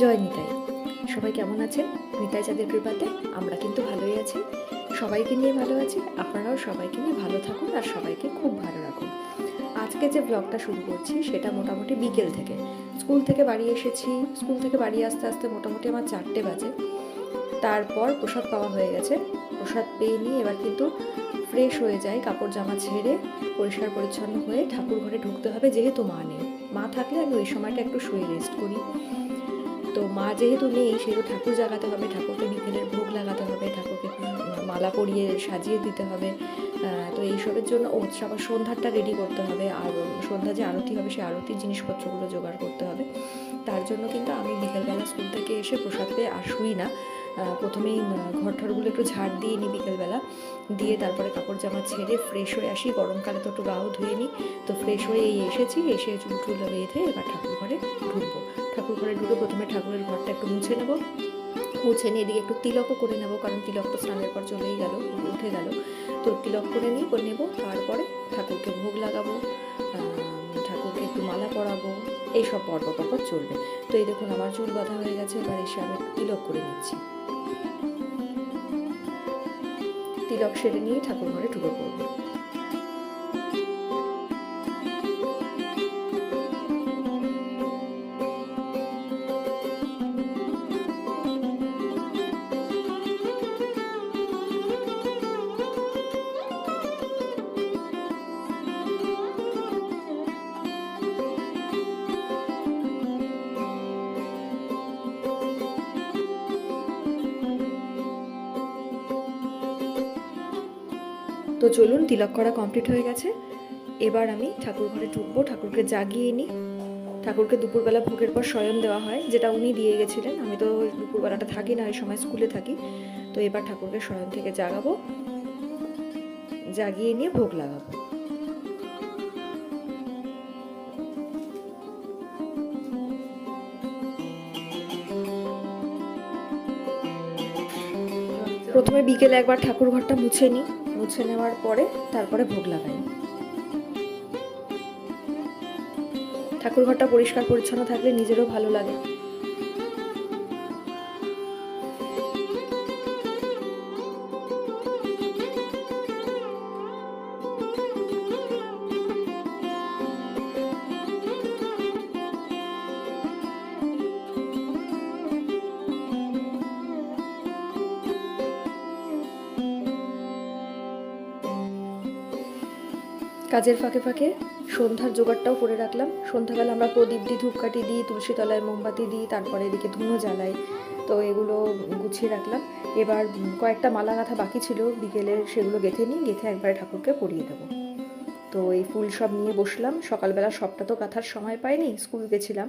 জয় নিতাই। সবাই কেমন আছেন? নিতাই চাঁদের কৃপাতে আমরা কিন্তু ভালোই আছি। সবাইকে নিয়ে ভালো আছি, আপনারাও সবাইকে নিয়ে ভালো থাকুন আর সবাইকে খুব ভালো রাখুন। আজকে যে ব্লগটা শুরু করছি সেটা মোটামুটি বিকেল থেকে। স্কুল থেকে বাড়ি এসেছি, স্কুল থেকে বাড়ি আসতে আসতে মোটামুটি আমার চারটে বাজে। তারপর প্রসাদ পাওয়া হয়ে গেছে। প্রসাদ পেয়ে নিয়ে এবার কিন্তু ফ্রেশ হয়ে যায় কাপড় জামা ছেড়ে পরিষ্কার পরিচ্ছন্ন হয়ে ঠাকুর ঘরে ঢুকতে হবে যেহেতু মা নেই। মা থাকলে আমি ওই সময়টা একটু শুয়ে রেস্ট করি। তো মা যেহেতু নেই, সেহেতু ঠাকুর জাগাতে হবে, ঠাকুরকে বিকেলের ভোগ লাগাতে হবে, ঠাকুরকে মালা পরিয়ে সাজিয়ে দিতে হবে। তো এইসবের জন্য ও আবার সন্ধ্যাটা রেডি করতে হবে, আর সন্ধ্যা যে আরতি হবে, সেই আরতির জিনিসপত্রগুলো জোগাড় করতে হবে। তার জন্য কিন্তু আমি বিকেলবেলা স্কুল থেকে এসে প্রসাদ পেয়ে আর শুই না। প্রথমেই ঘর ঠরগুলো একটু ঝাড় দিয়ে নিই বিকেলবেলা। দিয়ে তারপরে কাপড় জামা ছেড়ে ফ্রেশ হয়ে আসি, গরমকালে তো একটু গাও ধুয়ে নিই। তো ফ্রেশ হয়ে এই এসেছি, এসে চুল টুল বেঁধে এবার ঠাকুর ঘরে ঢুকবো। ঠাকুর ঘরে ঢুকে প্রথমে ঠাকুরের ঘরটা একটু মুছে নেব। মুছে নিয়ে এদিকে একটু তিলকও করে নেব, কারণ তিলক তো স্নানের পর চলেই গেল, উঠে গেল। তো তিলক করে নিয়ে করে নেব, তারপরে ঠাকুরকে ভোগ লাগাবো ঠাকুরকে একটু মালা পরাবো, এইসব পর্ব পর্ব চলবে। তো এই দেখুন আমার চুল বাঁধা হয়ে গেছে, এবার এসে আমি তিলক করে নিচ্ছি। তিলক সেরে নিয়ে ঠাকুর ঘরে ঢুকে পড়ব। তো চলুন তিলক করা কমপ্লিট হয়ে গেছে। এবার আমি ঠাকুর ঘরে ঢুকবো, ঠাকুরকে জাগিয়ে নিই। ঠাকুরকে দুপুরবেলা ভোগের পর স্বয়ং দেওয়া হয়, যেটা উনি দিয়ে গেছিলেন। আমি তো দুপুরবেলাটা থাকি না, ওই সময় স্কুলে থাকি। তো এবার ঠাকুরকে শয়ন থেকে জাগাবো, জাগিয়ে নিয়ে ভোগ লাগাবো। প্রথমে বিকেলে একবার ঠাকুর ঘরটা মুছে নিই। মুছে নেওয়ার পরে তারপরে ভোগ লাগাই। ঠাকুর ঘরটা পরিষ্কার পরিচ্ছন্ন থাকলে নিজেরও ভালো লাগে। কাজের ফাঁকে ফাঁকে সন্ধ্যার জোগাড়টাও করে রাখলাম। সন্ধ্যাবেলা আমরা প্রদীপ দিই ধূপকাঠি দিই তুলসী তলায় মোমবাতি দিই তারপরে এদিকে ধুনো জ্বালাই। তো এগুলো গুছিয়ে রাখলাম। এবার কয়েকটা মালা গাঁথা বাকি ছিল, বিকেলে সেগুলো গেঁথে নিই, গেঁথে একবারে ঠাকুরকে পরিয়ে দেবো। তো এই ফুল সব নিয়ে বসলাম। সকালবেলা সবটা তো কাঁথার সময় পাইনি, স্কুল গেছিলাম।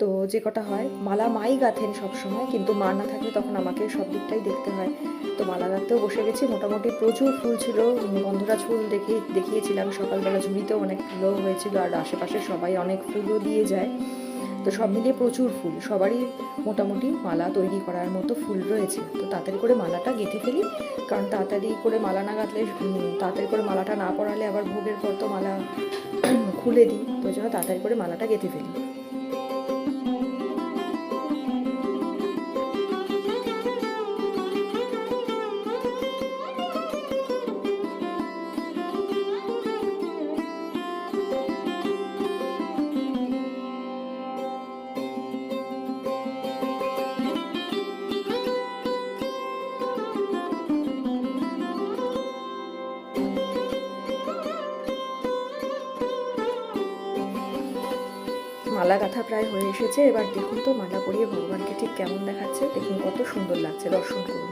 তো যে কটা হয়, মালা মাই গাঁথেন সব সময় কিন্তু মা না থাকলে তখন আমাকে সব দিকটাই দেখতে হয়। তো মালা গাঁথতেও বসে গেছি, মোটামুটি প্রচুর ফুল ছিল গন্ধরাজ ফুল দেখে, দেখিয়েছিলাম সকালবেলা, ঝুড়িতেও অনেক ফুলও হয়েছিল, আর আশেপাশে সবাই অনেক ফুলও দিয়ে যায়। তো সব মিলিয়ে প্রচুর ফুল, সবারই মোটামুটি মালা তৈরি করার মতো ফুল রয়েছে। তো তাড়াতাড়ি করে মালাটা গেঁথে ফেলি, কারণ তাড়াতাড়ি করে মালা না গাঁথলে তাড়াতাড়ি করে মালাটা না পরালে আবার ভোগের পর তো মালা খুলে দিই, তো জন্য তাড়াতাড়ি করে মালাটা গেঁথে ফেলি। মালা গাঁথা প্রায় হয়ে এসেছে। এবার দেখুন তো মালা পরিয়ে ভগবানকে ঠিক কেমন দেখাচ্ছে। দেখুন কত সুন্দর লাগছে। দর্শন করুন।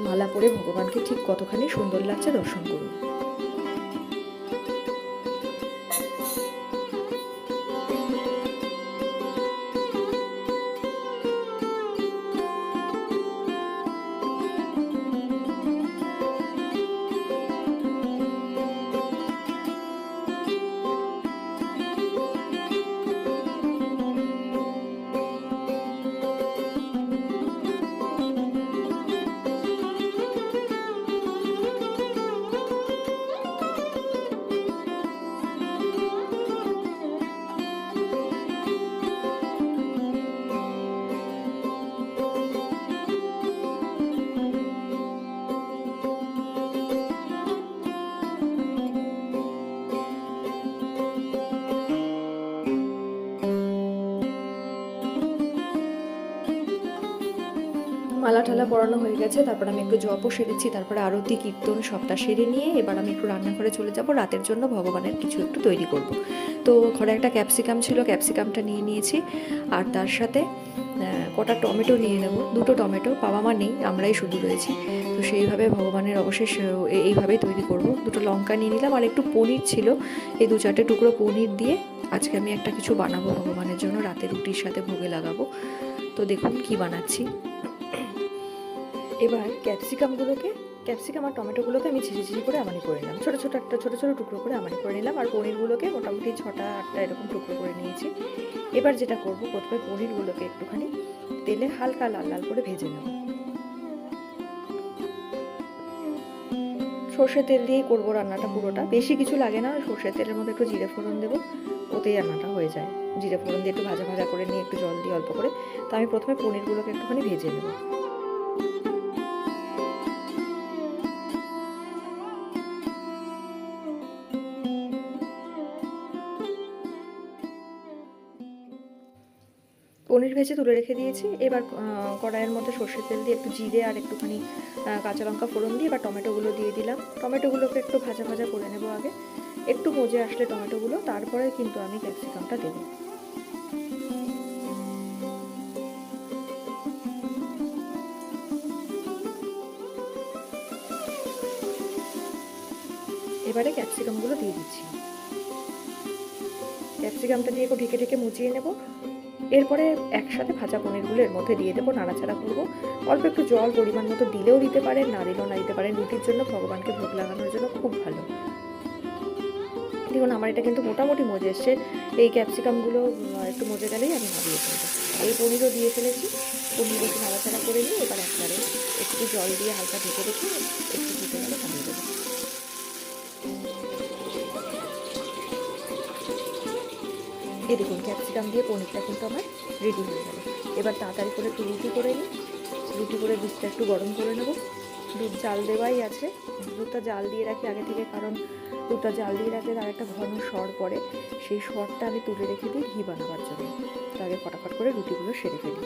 মালা পরে ভগবানকে ঠিক কতখানি সুন্দর লাগছে দর্শন করুন। মালা টালা পরানো হয়ে গেছে, তারপর আমি একটু জপও সেরেছি, তারপরে আরতি, কীর্তন সবটা সেরে নিয়ে এবার আমি একটু রান্নাঘরে চলে যাব, রাতের জন্য ভগবানের কিছু একটু তৈরি করব। তো ঘরে একটা ক্যাপসিকাম ছিল, ক্যাপসিকামটা নিয়ে নিয়েছি, আর তার সাথে কটা টমেটো নিয়ে নেব, দুটো টমেটো, বাবা মা নেই, আমরাই শুধু রয়েছি। তো সেইভাবে ভগবানের অবশেষ এইভাবেই তৈরি করব। দুটো লঙ্কা নিয়ে নিলাম, আর একটু পনির ছিল, এই দু চারটে টুকরো পনির দিয়ে আজকে আমি একটা কিছু বানাবো ভগবানের জন্য, রাতে রুটির সাথে ভোগে লাগাবো। তো দেখুন কি বানাচ্ছি। এবার ক্যাপসিকামগুলোকে, ক্যাপসিকাম আর টমেটোগুলোকে আমি ঝিরি ঝিরি করে আমানি করে নিলাম। ছোটো ছোটো একটা, ছোটো ছোটো টুকরো করে আমানি করে নিলাম। আর পনিরগুলোকে মোটামুটি ছটা, আটটা এরকম টুকরো করে নিয়েছি। এবার যেটা করব, প্রথমে পনিরগুলোকে একটুখানি তেলে হালকা লাল লাল করে ভেজে নেব। সর্ষে তেল দিয়েই করব রান্নাটা পুরোটা। বেশি কিছু লাগে না, সর্ষের তেলের মধ্যে একটু জিরে ফোড়ন দেবো, ওতেই রান্নাটা হয়ে যায়। জিরে ফোড়ন দিয়ে একটু ভাজা ভাজা করে নিয়ে একটু জল দিয়ে অল্প করে। তো আমি প্রথমে পনিরগুলোকে একটুখানি ভেজে নেব। পনির ভেজে তুলে রেখে দিয়েছি। এবার কড়াইয়ের মধ্যে সর্ষের তেল দিয়ে একটু জিরে আর একটুখানি কাঁচা লঙ্কা ফোড়ন দিয়ে এবার টমেটোগুলো দিয়ে দিলাম। টমেটোগুলোকে একটু ভাজা ভাজা করে নেব আগে। একটু মজে আসলে টমেটোগুলো, তারপরে কিন্তু আমি ক্যাপসিকামটা দেবো। এবারে ক্যাপসিকামগুলো দিয়ে দিচ্ছি। ক্যাপসিকামটা দিয়ে একটু ঢেকে ঢেকে মুচিয়ে নেব। এরপরে একসাথে ভাজা পনিরগুলো এর মধ্যে দিয়ে দেবো, নাড়াচাড়া করব। অল্প একটু জল পরিমাণ মতো দিলেও দিতে পারেন, না দিলেও না দিতে পারেন। রুটির জন্য ভগবানকে ভোগ লাগানোর জন্য খুব ভালো। দেখুন, আমার এটা কিন্তু মোটামুটি মজে এসছে। এই ক্যাপসিকামগুলো একটু মজে গেলেই আমি নামিয়ে ফেলব। এই পনিরও দিয়ে ফেলেছি। পনির একটু নাড়াচাড়া করে নিয়ে এবার একবারে একটু জল দিয়ে হালকা ঢেকে রেখে একটু ফুটে গেলে এই দেখুন ক্যাপসিকাম দিয়ে পনিরটা কিন্তু আমার রেডি হয়ে গেল। এবার তাড়াতাড়ি করে একটু রুটি করে নিই। রুটি করে দুধটা একটু গরম করে নেব। দুধ জাল দেওয়াই আছে। দুধটা জাল দিয়ে রাখি আগে থেকে, কারণ দুধটা জাল দিয়ে রাখলে তার একটা ঘন সর পড়ে। সেই সরটা আমি তুলে রেখে দিই ঘি বানাবার জন্য। তার আগে ফটাফট করে রুটিগুলো সেরে ফেলি।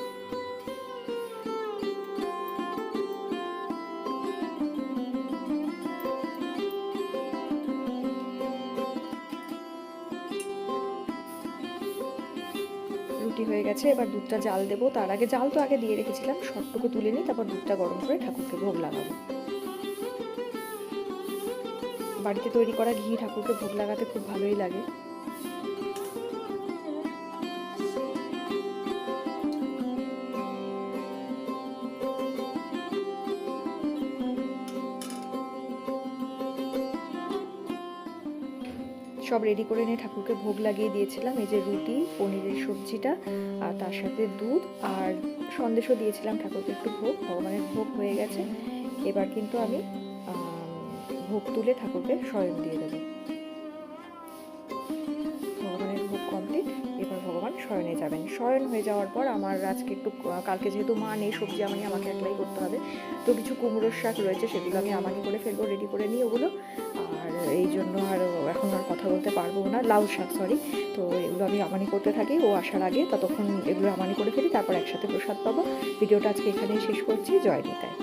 রুটি হয়ে গেছে, এবার দুধটা জাল দেবো। তার আগে জাল তো আগে দিয়ে রেখেছিলাম, সবটুকু তুলে নিই, তারপর দুধটা গরম করে ঠাকুরকে ভোগ লাগাবো। বাড়িতে তৈরি করা ঘি ঠাকুরকে ভোগ লাগাতে খুব ভালোই লাগে। সব রেডি করে নিয়ে ঠাকুরকে ভোগ লাগিয়ে দিয়েছিলাম। এই যে রুটি, পনিরের সবজিটা, আর তার সাথে দুধ, আর সন্দেশও দিয়েছিলাম ঠাকুরকে একটু ভোগ। ভগবানের ভোগ হয়ে গেছে। এবার কিন্তু আমি ভোগ তুলে ঠাকুরকে স্বয়ং দিয়ে দেবো। শয়নে যাবেন। শয়ন হয়ে যাওয়ার পর আমার আজকে একটু কালকে যেহেতু মা নেই, সবজি আমানি আমাকে একলাই করতে হবে। তো কিছু কুমড়োর শাক রয়েছে, সেগুলো আমি আমানি করে ফেলব রেডি করে নিই ওগুলো। আর এই জন্য আর এখন আর কথা বলতে পারব না, লাউ শাক সরি তো এগুলো আমি আমানি করতে থাকি, ও আসার আগে। ততক্ষণ এগুলো আমানি করে ফেলি, তারপর একসাথে প্রসাদ পাবো। ভিডিওটা আজকে এখানেই শেষ করছি, জয় নিতায়